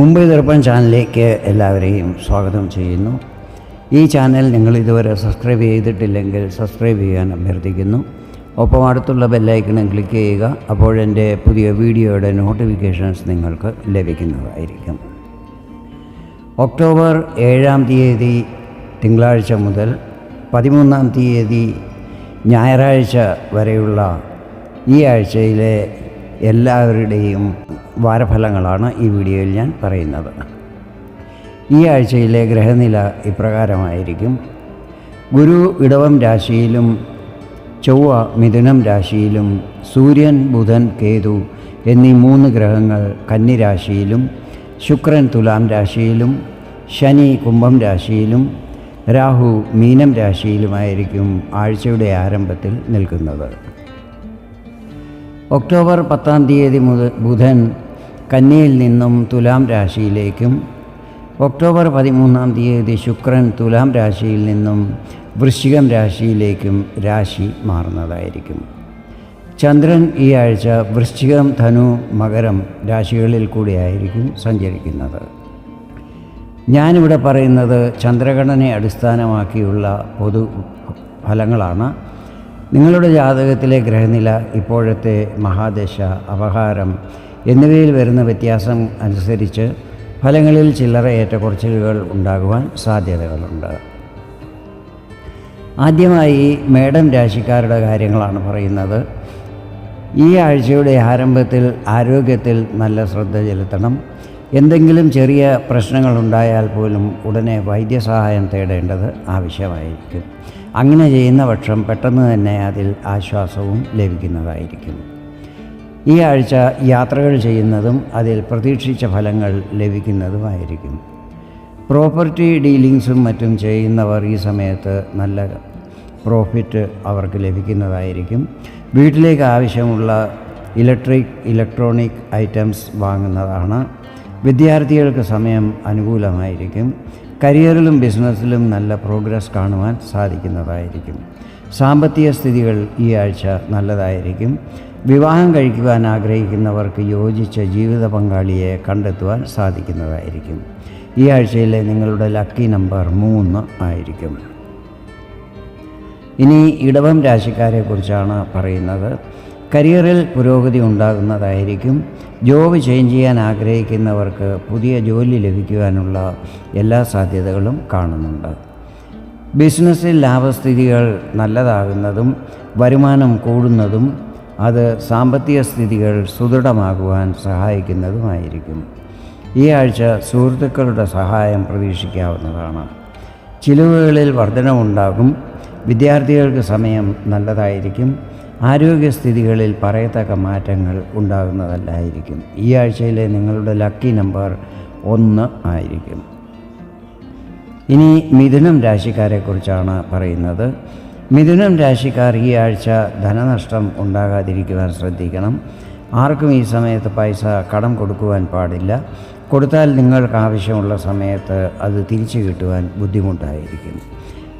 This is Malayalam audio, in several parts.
മുംബൈ ദർപ്പൺ ചാനലിലേക്ക് എല്ലാവരെയും സ്വാഗതം ചെയ്യുന്നു. ഈ ചാനൽ നിങ്ങൾ ഇതുവരെ സബ്സ്ക്രൈബ് ചെയ്തിട്ടില്ലെങ്കിൽ സബ്സ്ക്രൈബ് ചെയ്യാൻ അഭ്യർത്ഥിക്കുന്നു. ഒപ്പം അടുത്തുള്ള ബെല്ലൈക്കണും ക്ലിക്ക് ചെയ്യുക അപ്പോഴെന്റെ പുതിയ വീഡിയോയുടെ നോട്ടിഫിക്കേഷൻസ് നിങ്ങൾക്ക് ലഭിക്കുന്നതായിരിക്കും. ഒക്ടോബർ ഏഴാം തീയതി തിങ്കളാഴ്ച മുതൽ പതിമൂന്നാം തീയതി ഞായറാഴ്ച വരെയുള്ള ഈ ആഴ്ചയിലെ എല്ലാവരുടെയും വാരഫലങ്ങളാണ് ഈ വീഡിയോയിൽ ഞാൻ പറയുന്നത്. ഈ ആഴ്ചയിലെ ഗ്രഹനില ഇപ്രകാരമായിരിക്കും. ഗുരു ഇടവം രാശിയിലും ചൊവ്വ മിഥുനം രാശിയിലും സൂര്യൻ ബുധൻ കേതു എന്നീ മൂന്ന് ഗ്രഹങ്ങൾ കന്നിരാശിയിലും ശുക്രൻ തുലാം രാശിയിലും ശനി കുംഭം രാശിയിലും രാഹു മീനം രാശിയിലുമായിരിക്കും ആഴ്ചയുടെ ആരംഭത്തിൽ നിൽക്കുന്നത്. ഒക്ടോബർ പത്താം തീയതി മുതൽ ബുധൻ കന്നിയിൽ നിന്നും തുലാം രാശിയിലേക്കും ഒക്ടോബർ പതിമൂന്നാം തീയതി ശുക്രൻ തുലാം രാശിയിൽ നിന്നും വൃശ്ചികം രാശിയിലേക്കും രാശി മാറുന്നതായിരിക്കും. ചന്ദ്രൻ ഈ ആഴ്ച വൃശ്ചികം ധനു മകരം രാശികളിൽ കൂടിയായിരിക്കും സഞ്ചരിക്കുന്നത്. ഞാനിവിടെ പറയുന്നത് ചന്ദ്രഗണനെ അടിസ്ഥാനമാക്കിയുള്ള പൊതു ഫലങ്ങളാണ്. നിങ്ങളുടെ ജാതകത്തിലെ ഗ്രഹനില ഇപ്പോഴത്തെ മഹാദശ അപഹാരം എന്നിവയിൽ വരുന്ന വ്യത്യാസം അനുസരിച്ച് ഫലങ്ങളിൽ ചില്ലറ ഏറ്റക്കുറച്ചിലുകൾ ഉണ്ടാകുവാൻ സാധ്യതകളുണ്ട്. ആദ്യമായി മേടം രാശിക്കാരുടെ കാര്യങ്ങളാണ് പറയുന്നത്. ഈ ആഴ്ചയുടെ ആരംഭത്തിൽ ആരോഗ്യത്തിൽ നല്ല ശ്രദ്ധ ചെലുത്തണം. എന്തെങ്കിലും ചെറിയ പ്രശ്നങ്ങളുണ്ടായാൽ പോലും ഉടനെ വൈദ്യസഹായം തേടേണ്ടത് ആവശ്യമായിരിക്കും. അങ്ങനെ ചെയ്യുന്ന പക്ഷം പെട്ടെന്ന് തന്നെ അതിൽ ആശ്വാസവും ലഭിക്കുന്നതായിരിക്കും. ഈ ആഴ്ച യാത്രകൾ ചെയ്യുന്നതും അതിൽ പ്രതീക്ഷിച്ച ഫലങ്ങൾ ലഭിക്കുന്നതുമായിരിക്കും. പ്രോപ്പർട്ടി ഡീലിങ്സും മറ്റും ചെയ്യുന്നവർ ഈ സമയത്ത് നല്ല പ്രോഫിറ്റ് അവർക്ക് ലഭിക്കുന്നതായിരിക്കും. വീട്ടിലേക്ക് ആവശ്യമുള്ള ഇലക്ട്രിക് ഇലക്ട്രോണിക് ഐറ്റംസ് വാങ്ങുന്നതാണ്. വിദ്യാർത്ഥികൾക്ക് സമയം അനുകൂലമായിരിക്കും. കരിയറിലും ബിസിനസ്സിലും നല്ല പ്രോഗ്രസ് കാണുവാൻ സാധിക്കുന്നതായിരിക്കും. സാമ്പത്തിക സ്ഥിതികൾ ഈ ആഴ്ച നല്ലതായിരിക്കും. വിവാഹം കഴിക്കുവാൻ ആഗ്രഹിക്കുന്നവർക്ക് യോജിച്ച ജീവിത പങ്കാളിയെ കണ്ടെത്തുവാൻ സാധിക്കുന്നതായിരിക്കും. ഈ ആഴ്ചയിലെ നിങ്ങളുടെ ലക്കി നമ്പർ മൂന്ന് ആയിരിക്കും. ഇനി ഇടവം രാശിക്കാരെക്കുറിച്ചാണ് പറയുന്നത്. കരിയറിൽ പുരോഗതി ഉണ്ടാകുന്നതായിരിക്കും. ജോബ് ചേഞ്ച് ചെയ്യാൻ ആഗ്രഹിക്കുന്നവർക്ക് പുതിയ ജോലി ലഭിക്കുവാനുള്ള എല്ലാ സാധ്യതകളും കാണുന്നുണ്ട്. ബിസിനസ്സിൽ ലാഭസ്ഥിതികൾ നല്ലതാകുന്നതും വരുമാനം കൂടുന്നതും അത് സാമ്പത്തിക സ്ഥിതികൾ സുദൃഢമാകുവാൻ സഹായിക്കുന്നതുമായിരിക്കും. ഈ ആഴ്ച സുഹൃത്തുക്കളുടെ സഹായം പ്രതീക്ഷിക്കാവുന്നതാണ്. ചിലവുകളിൽ വർധനമുണ്ടാകും വിദ്യാർത്ഥികൾക്ക് സമയം നല്ലതായിരിക്കും. ആരോഗ്യസ്ഥിതികളിൽ പറയത്തക്ക മാറ്റങ്ങൾ ഉണ്ടാകുന്നതല്ലായിരിക്കും. ഈ ആഴ്ചയിലെ നിങ്ങളുടെ ലക്കി നമ്പർ ഒന്ന് ആയിരിക്കും. ഇനി മിഥുനം രാശിക്കാരെക്കുറിച്ചാണ് പറയുന്നത്. മിഥുനം രാശിക്കാർ ഈ ആഴ്ച ധനനഷ്ടം ഉണ്ടാകാതിരിക്കുവാൻ ശ്രദ്ധിക്കണം. ആർക്കും ഈ സമയത്ത് പൈസ കടം കൊടുക്കുവാൻ പാടില്ല. കൊടുത്താൽ നിങ്ങൾക്ക് ആവശ്യമുള്ള സമയത്ത് അത് തിരിച്ചു കിട്ടുവാൻ ബുദ്ധിമുട്ടായിരിക്കും.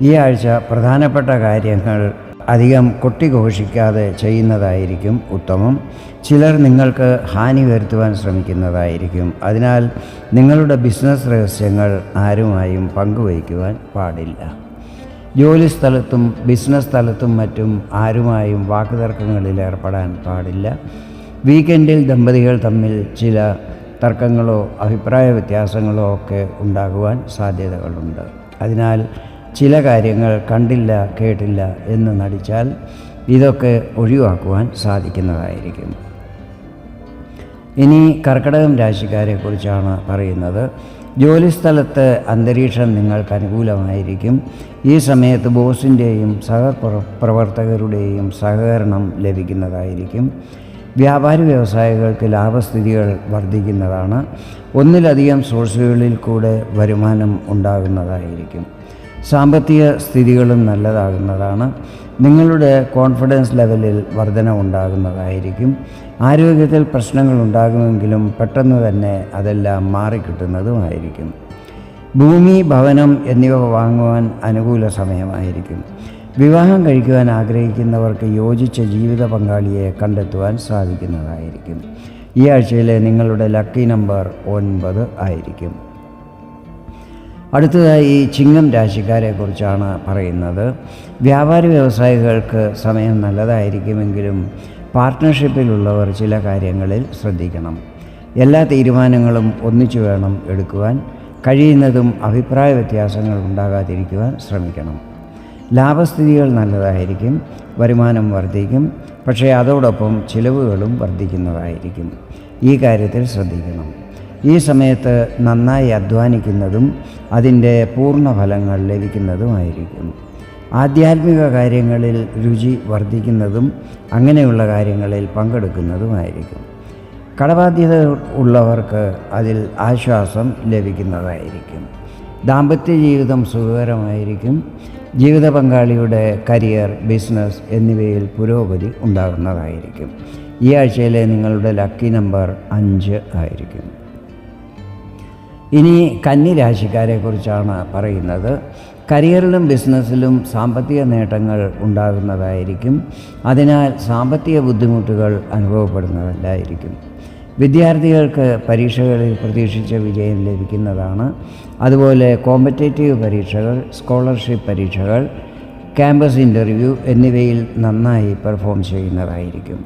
ഈ ആഴ്ച പ്രധാനപ്പെട്ട കാര്യങ്ങൾ അധികം കൊട്ടിഘോഷിക്കാതെ ചെയ്യുന്നതായിരിക്കും ഉത്തമം. ചിലർ നിങ്ങൾക്ക് ഹാനി വരുത്തുവാൻ ശ്രമിക്കുന്നതായിരിക്കും. അതിനാൽ നിങ്ങളുടെ ബിസിനസ് രഹസ്യങ്ങൾ ആരുമായും പങ്കുവയ്ക്കുവാൻ പാടില്ല. ജോലി സ്ഥലത്തും ബിസിനസ് സ്ഥലത്തും മറ്റും ആരുമായും വാക്കുതർക്കങ്ങളിൽ ഏർപ്പെടാൻ പാടില്ല. വീക്കെൻഡിൽ ദമ്പതികൾ തമ്മിൽ ചില തർക്കങ്ങളോ അഭിപ്രായ വ്യത്യാസങ്ങളോ ഒക്കെ ഉണ്ടാകുവാൻ സാധ്യതകളുണ്ട്. അതിനാൽ ചില കാര്യങ്ങൾ കണ്ടില്ല കേട്ടില്ല എന്ന് നടിച്ചാൽ ഇതൊക്കെ ഒഴിവാക്കുവാൻ സാധിക്കുന്നതായിരിക്കും. ഇനി കർക്കടകം രാശിക്കാരെക്കുറിച്ചാണ് പറയുന്നത്. ജോലിസ്ഥലത്ത് അന്തരീക്ഷം നിങ്ങൾക്ക് അനുകൂലമായിരിക്കും. ഈ സമയത്ത് ബോസിന്റെയും സഹപ്രവർത്തകരുടെയും സഹകരണം ലഭിക്കുന്നതായിരിക്കും. വ്യാപാരി വ്യവസായികൾക്ക് ലാഭസ്ഥിതികൾ വർദ്ധിക്കുന്നതാണ്. ഒന്നിലധികം സോഴ്സുകളിൽ കൂടെ വരുമാനം ഉണ്ടാകുന്നതായിരിക്കും. സാമ്പത്തിക സ്ഥിതികളും നല്ലതാകുന്നതാണ്. നിങ്ങളുടെ കോൺഫിഡൻസ് ലെവലിൽ വർധന ഉണ്ടാകുന്നതായിരിക്കും. ആരോഗ്യത്തിൽ പ്രശ്നങ്ങൾ ഉണ്ടാകുമെങ്കിലും പെട്ടെന്ന് തന്നെ അതെല്ലാം മാറിക്കിട്ടുന്നതുമായിരിക്കും. ഭൂമി ഭവനം എന്നിവ വാങ്ങുവാൻ അനുകൂല സമയമായിരിക്കും. വിവാഹം കഴിക്കുവാൻ ആഗ്രഹിക്കുന്നവർക്ക് യോജിച്ച ജീവിത പങ്കാളിയെ കണ്ടെത്തുവാൻ സാധിക്കുന്നതായിരിക്കും. ഈ ആഴ്ചയിലെ നിങ്ങളുടെ ലക്കി നമ്പർ ഒൻപത് ആയിരിക്കും. അടുത്തതായി ഈ ചിങ്ങം രാശിക്കാരെക്കുറിച്ചാണ് പറയുന്നത്. വ്യാപാര വ്യവസായികൾക്ക് സമയം നല്ലതായിരിക്കുമെങ്കിലും പാർട്ട്ണർഷിപ്പിലുള്ളവർ ചില കാര്യങ്ങളിൽ ശ്രദ്ധിക്കണം. എല്ലാ തീരുമാനങ്ങളും ഒന്നിച്ചു വേണം എടുക്കുവാൻ. കഴിയുന്നതും അഭിപ്രായ വ്യത്യാസങ്ങൾ ഉണ്ടാകാതിരിക്കുവാൻ ശ്രമിക്കണം. ലാഭസ്ഥിതികൾ നല്ലതായിരിക്കും വരുമാനം വർദ്ധിക്കും പക്ഷേ അതോടൊപ്പം ചിലവുകളും വർദ്ധിക്കുന്നതായിരിക്കും. ഈ കാര്യത്തിൽ ശ്രദ്ധിക്കണം. ഈ സമയത്ത് നന്നായി അധ്വാനിക്കുന്നതും അതിന്റെ പൂർണ ഫലങ്ങൾ ലഭിക്കുന്നതുമായിരിക്കും. ആധ്യാത്മിക കാര്യങ്ങളിൽ രുചി വർദ്ധിക്കുന്നതും അങ്ങനെയുള്ള കാര്യങ്ങളിൽ പങ്കെടുക്കുന്നതുമായിരിക്കും. കടബാധ്യത ഉള്ളവർക്ക് അതിൽ ആശ്വാസം ലഭിക്കുന്നതായിരിക്കും. ദാമ്പത്യ ജീവിതം സുഖകരമായിരിക്കും. ജീവിത പങ്കാളിയുടെ കരിയർ ബിസിനസ് എന്നിവയിൽ പുരോഗതി ഉണ്ടാകുന്നതായിരിക്കും. ഈ ആഴ്ചയിലെ നിങ്ങളുടെ ലക്കി നമ്പർ അഞ്ച് ആയിരിക്കും. ഇനി കന്നി രാശിക്കാരെക്കുറിച്ചാണ് പറയുന്നത്. കരിയറിലും ബിസിനസ്സിലും സാമ്പത്തിക നേട്ടങ്ങൾ ഉണ്ടാകുന്നതായിരിക്കും. അതിനാൽ സാമ്പത്തിക ബുദ്ധിമുട്ടുകൾ അനുഭവപ്പെടുന്നതല്ലായിരിക്കും. വിദ്യാർത്ഥികൾക്ക് പരീക്ഷകളിൽ പ്രതീക്ഷിച്ച വിജയം ലഭിക്കുന്നതാണ്. അതുപോലെ കോമ്പറ്റേറ്റീവ് പരീക്ഷകൾ സ്കോളർഷിപ്പ് പരീക്ഷകൾ ക്യാമ്പസ് ഇന്റർവ്യൂ എന്നിവയിൽ നന്നായി പെർഫോം ചെയ്യുന്നതായിരിക്കും.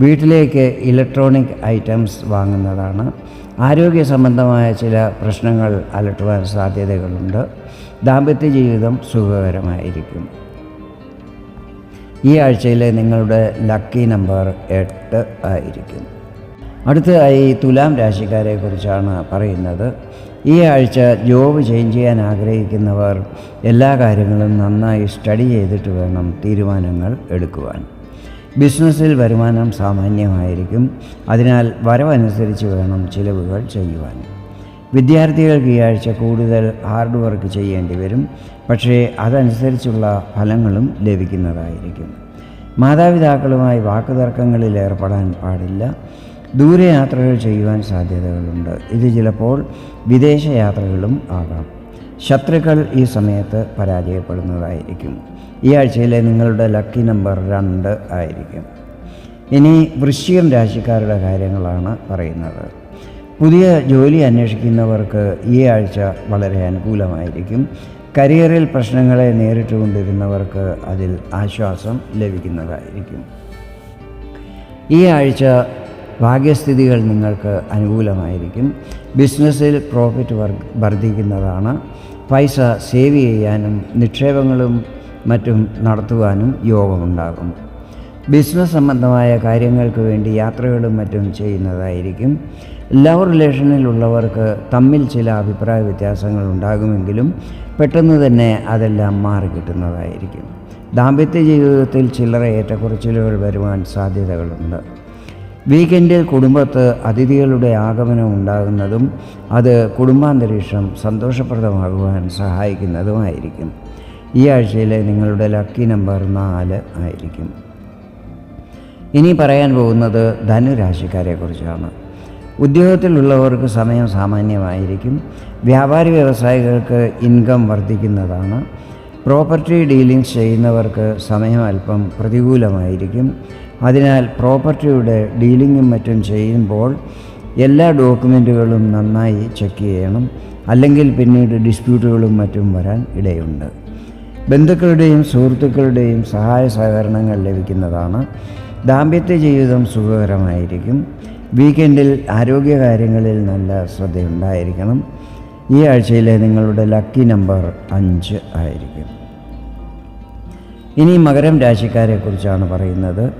വീട്ടിലേക്ക് ഇലക്ട്രോണിക് ഐറ്റംസ് വാങ്ങുന്നതാണ്. ആരോഗ്യ സംബന്ധമായ ചില പ്രശ്നങ്ങൾ അലട്ടുവാൻ സാധ്യതകളുണ്ട്. ദാമ്പത്യ ജീവിതം സുഖകരമായിരിക്കും. ഈ ആഴ്ചയിലെ നിങ്ങളുടെ ലക്കി നമ്പർ എട്ട് ആയിരിക്കും. അടുത്തതായി തുലാം രാശിക്കാരെ കുറിച്ചാണ് പറയുന്നത്. ഈ ആഴ്ച ജോബ് ചേഞ്ച് ചെയ്യാൻ ആഗ്രഹിക്കുന്നവർ എല്ലാ കാര്യങ്ങളും നന്നായി സ്റ്റഡി ചെയ്തിട്ട് വേണം തീരുമാനങ്ങൾ എടുക്കുവാൻ. ബിസിനസ്സിൽ വരുമാനം സാമാന്യമായിരിക്കും. അതിനാൽ വരവനുസരിച്ച് വേണം ചിലവുകൾ ചെയ്യുവാൻ. വിദ്യാർത്ഥികൾക്ക് ഈ ആഴ്ച കൂടുതൽ ഹാർഡ് വർക്ക് ചെയ്യേണ്ടി വരും. പക്ഷേ അതനുസരിച്ചുള്ള ഫലങ്ങളും ലഭിക്കുന്നതായിരിക്കും. മാതാപിതാക്കളുമായി വാക്കുതർക്കങ്ങളിൽ ഏർപ്പെടാൻ പാടില്ല. ദൂരയാത്രകൾ ചെയ്യുവാൻ സാധ്യതകളുണ്ട്. ഇത് ചിലപ്പോൾ വിദേശയാത്രകളും ആകാം. ശത്രുക്കൾ ഈ സമയത്ത് പരാജയപ്പെടുന്നതായിരിക്കും. ഈ ആഴ്ചയിലെ നിങ്ങളുടെ ലക്കി നമ്പർ രണ്ട് ആയിരിക്കും. ഇനി വൃശ്ചികം രാശിക്കാരുടെ കാര്യങ്ങളാണ് പറയുന്നത്. പുതിയ ജോലി അന്വേഷിക്കുന്നവർക്ക് ഈ ആഴ്ച വളരെ അനുകൂലമായിരിക്കും. കരിയറിൽ പ്രശ്നങ്ങളെ നേരിട്ടുകൊണ്ടിരുന്നവർക്ക് അതിൽ ആശ്വാസം ലഭിക്കുന്നതായിരിക്കും. ഈ ആഴ്ച ഭാഗ്യസ്ഥിതികൾ നിങ്ങൾക്ക് അനുകൂലമായിരിക്കും. ബിസിനസ്സിൽ പ്രോഫിറ്റ് വർദ്ധിക്കുന്നതാണ്. പൈസ സേവ് ചെയ്യാനും നിക്ഷേപങ്ങളും മറ്റും നടത്തുവാനും യോഗമുണ്ടാകും. ബിസിനസ് സംബന്ധമായ കാര്യങ്ങൾക്ക് വേണ്ടി യാത്രകളും മറ്റും ചെയ്യുന്നതായിരിക്കും. ലവ് റിലേഷനിലുള്ളവർക്ക് തമ്മിൽ ചില അഭിപ്രായ വ്യത്യാസങ്ങൾ ഉണ്ടാകുമെങ്കിലും പെട്ടെന്ന് തന്നെ അതെല്ലാം മാറിക്കിട്ടുന്നതായിരിക്കും ദാമ്പത്യ ജീവിതത്തിൽ ചില്ലറ ഏറ്റക്കുറച്ചിലുകൾ വരുവാൻ സാധ്യതകളുണ്ട്. വീക്കെൻഡിൽ കുടുംബത്ത് അതിഥികളുടെ ആഗമനം ഉണ്ടാകുന്നതും അത് കുടുംബാന്തരീക്ഷം സന്തോഷപ്രദമാകുവാൻ സഹായിക്കുന്നതുമായിരിക്കും. ഈ ആഴ്ചയിലെ നിങ്ങളുടെ ലക്കി നമ്പർ നാല് ആയിരിക്കും. ഇനി പറയാൻ പോകുന്നത് ധനുരാശിക്കാരെക്കുറിച്ചാണ്. ഉദ്യോഗത്തിലുള്ളവർക്ക് സമയം സാമാന്യമായിരിക്കും. വ്യാപാരി വ്യവസായികൾക്ക് ഇൻകം വർദ്ധിക്കുന്നതാണ്. പ്രോപ്പർട്ടി ഡീലിങ്സ് ചെയ്യുന്നവർക്ക് സമയം അല്പം പ്രതികൂലമായിരിക്കും. അതിനാൽ പ്രോപ്പർട്ടിയുടെ ഡീലിങ്ങും മറ്റും ചെയ്യുമ്പോൾ എല്ലാ ഡോക്യുമെന്റുകളും നന്നായി ചെക്ക് ചെയ്യണം. അല്ലെങ്കിൽ പിന്നീട് ഡിസ്പ്യൂട്ടുകളും മറ്റും വരാൻ ഇടയുണ്ട്. ബന്ധുക്കളുടെയും സുഹൃത്തുക്കളുടെയും സഹായ സഹകരണങ്ങൾ ലഭിക്കുന്നതാണ്. ദാമ്പത്യ ജീവിതം സുഖകരമായിരിക്കും. വീക്കെൻഡിൽ ആരോഗ്യകാര്യങ്ങളിൽ നല്ല ശ്രദ്ധയുണ്ടായിരിക്കണം. ഈ ആഴ്ചയിലെ നിങ്ങളുടെ ലക്കി നമ്പർ അഞ്ച് ആയിരിക്കും. ഇനി മകരം രാശിക്കാരെക്കുറിച്ചാണ് പറയുന്നത്.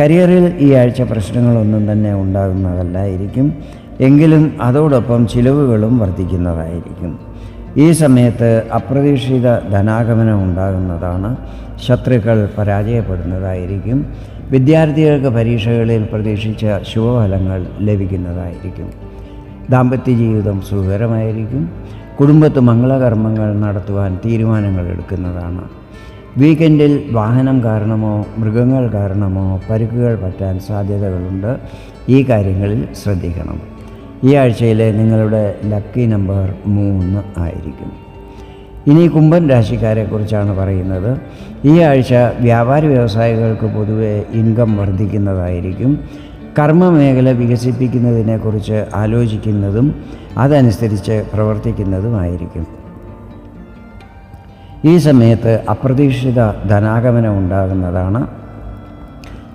കരിയറിൽ ഈ ആഴ്ച പ്രശ്നങ്ങളൊന്നും തന്നെ ഉണ്ടാകുന്നതല്ലായിരിക്കും. എങ്കിലും അതോടൊപ്പം ചിലവുകളും വർദ്ധിക്കുന്നതായിരിക്കും. ഈ സമയത്ത് അപ്രതീക്ഷിത ധനാഗമനം ഉണ്ടാകുന്നതാണ്. ശത്രുക്കൾ പരാജയപ്പെടുന്നതായിരിക്കും. വിദ്യാർത്ഥികൾക്ക് പരീക്ഷകളിൽ പ്രതീക്ഷിച്ച ശുഭഫലങ്ങൾ ലഭിക്കുന്നതായിരിക്കും. ദാമ്പത്യ ജീവിതം സുഖകരമായിരിക്കും. കുടുംബത്ത് മംഗളകർമ്മങ്ങൾ നടത്തുവാൻ തീരുമാനങ്ങൾ എടുക്കുന്നതാണ്. വീക്കെൻഡിൽ വാഹനം കാരണമോ മൃഗങ്ങൾ കാരണമോ പരുക്കുകൾ പറ്റാൻ സാധ്യതകളുണ്ട്. ഈ കാര്യങ്ങളിൽ ശ്രദ്ധിക്കണം. ഈ ആഴ്ചയിലെ നിങ്ങളുടെ ലക്കി നമ്പർ മൂന്ന് ആയിരിക്കും. ഇനി കുംഭൻ രാശിക്കാരെക്കുറിച്ചാണ് പറയുന്നത്. ഈ ആഴ്ച വ്യാപാര വ്യവസായികൾക്ക് പൊതുവെ ഇൻകം വർദ്ധിക്കുന്നതായിരിക്കും. കർമ്മമേഖല വികസിപ്പിക്കുന്നതിനെക്കുറിച്ച് ആലോചിക്കുന്നതും അതനുസരിച്ച് പ്രവർത്തിക്കുന്നതുമായിരിക്കും. ഈ സമയത്ത് അപ്രതീക്ഷിത ധനാഗമനം ഉണ്ടാകുന്നതാണ്.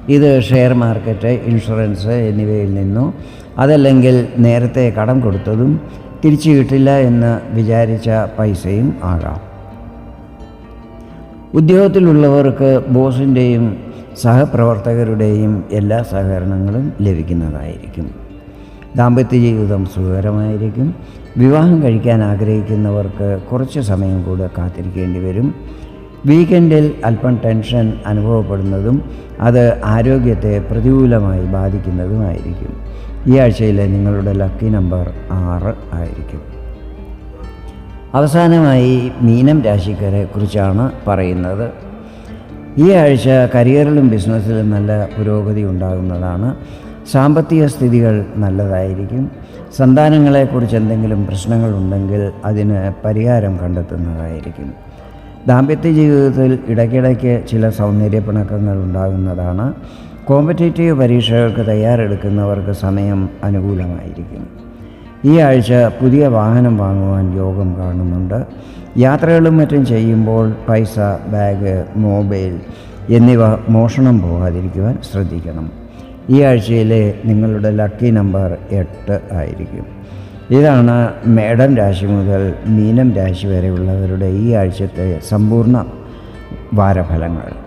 ഇത് ഷെയർ മാർക്കറ്റ് ഇൻഷുറൻസ് എന്നിവയിൽ നിന്നോ അതല്ലെങ്കിൽ നേരത്തെ കടം കൊടുത്തതും തിരിച്ചു കിട്ടില്ല എന്ന് വിചാരിച്ച പൈസയും ആകാം. ഉദ്യോഗത്തിലുള്ളവർക്ക് ബോസിന്റെയും സഹപ്രവർത്തകരുടെയും എല്ലാ സഹകരണങ്ങളും ലഭിക്കുന്നതായിരിക്കും. ദാമ്പത്യ ജീവിതം സുഖകരമായിരിക്കും. വിവാഹം കഴിക്കാൻ ആഗ്രഹിക്കുന്നവർക്ക് കുറച്ച് സമയം കൂടെ കാത്തിരിക്കേണ്ടി വരും. വീക്കെൻഡിൽ അല്പം ടെൻഷൻ അനുഭവപ്പെടുന്നതും അത് ആരോഗ്യത്തെ പ്രതികൂലമായി ബാധിക്കുന്നതുമായിരിക്കും. ഈ ആഴ്ചയിലെ നിങ്ങളുടെ ലക്കി നമ്പർ ആറ് ആയിരിക്കും. അവസാനമായി മീനം രാശിക്കാരെ കുറിച്ചാണ് പറയുന്നത്. ഈ ആഴ്ച കരിയറിലും ബിസിനസ്സിലും നല്ല പുരോഗതി ഉണ്ടാകുന്നതാണ്. സാമ്പത്തിക സ്ഥിതികൾ നല്ലതായിരിക്കും. സന്താനങ്ങളെക്കുറിച്ച് എന്തെങ്കിലും പ്രശ്നങ്ങളുണ്ടെങ്കിൽ അതിന് പരിഹാരം കണ്ടെത്തുന്നതായിരിക്കും. ദാമ്പത്യ ജീവിതത്തിൽ ഇടയ്ക്കിടയ്ക്ക് ചില സൗന്ദര്യ പിണക്കങ്ങൾ ഉണ്ടാകുന്നതാണ്. കോമ്പറ്റേറ്റീവ് പരീക്ഷകൾക്ക് തയ്യാറെടുക്കുന്നവർക്ക് സമയം അനുകൂലമായിരിക്കും. ഈ ആഴ്ച പുതിയ വാഹനം വാങ്ങുവാൻ യോഗം കാണുന്നുണ്ട്. യാത്രകളും മറ്റും ചെയ്യുമ്പോൾ പൈസ ബാഗ് മൊബൈൽ എന്നിവ മോഷണം പോകാതിരിക്കുവാൻ ശ്രദ്ധിക്കണം. ഈ ആഴ്ചയിലെ നിങ്ങളുടെ ലക്കി നമ്പർ എട്ട് ആയിരിക്കും. ഇതാണ് മേടം രാശി മുതൽ മീനം രാശി വരെയുള്ളവരുടെ ഈ ആഴ്ചത്തെ സമ്പൂർണ വാരഫലങ്ങൾ.